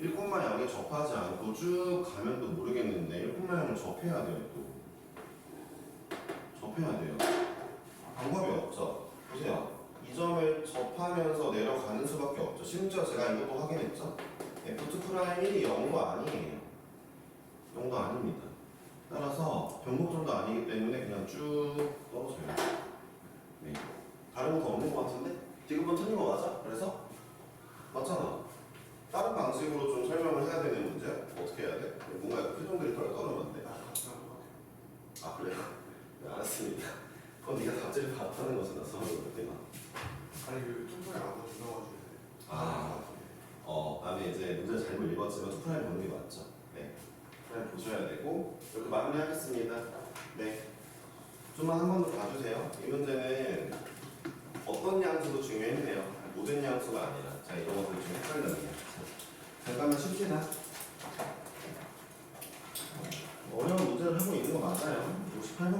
1,0에 접하지 않고 쭉 가면 또 모르겠는데 1,0을 접해야 돼요 또 접해야 돼요 방법이 없죠 보세요 이 점을 접하면서 내려가는 수밖에 없죠 심지어 제가 이것도 확인했죠 F2 프라임 1이 0도 아니에요 0도 아닙니다 따라서 변곡점도 아니기 때문에 그냥 쭉 떨어져요 네. 다른 거더 없는 것 같은데? 디귿번 틀린 거 맞아? 그래서? 방식으로 좀 설명을 해야 되는 문제 어떻게 해야 돼? 뭔가 표정들이 떨 떠르면 안 돼? 나 같이 나온 것 같아. 아 그래요? 네 알았습니다 그건 네가 답지를 봤다는 것은 나서 그때나 아니 그 뚱뚱이 안고 주셔가지고. 아. 어 다음에 이제 문제를 잘못 읽었지만 투프라임 보는 게 맞죠 네 프라임 보셔야 되고 이렇게 마무리하겠습니다 네 좀만 한 번 더 봐주세요 이 문제는 어떤 양수도 중요했네요 모든 양수가 아니라 자 이런 것들 좀 헷갈렸네요 쉽시다. 어려운 문제를 하고 있는 거 맞아요. 58번까지 쭉 하겠습니다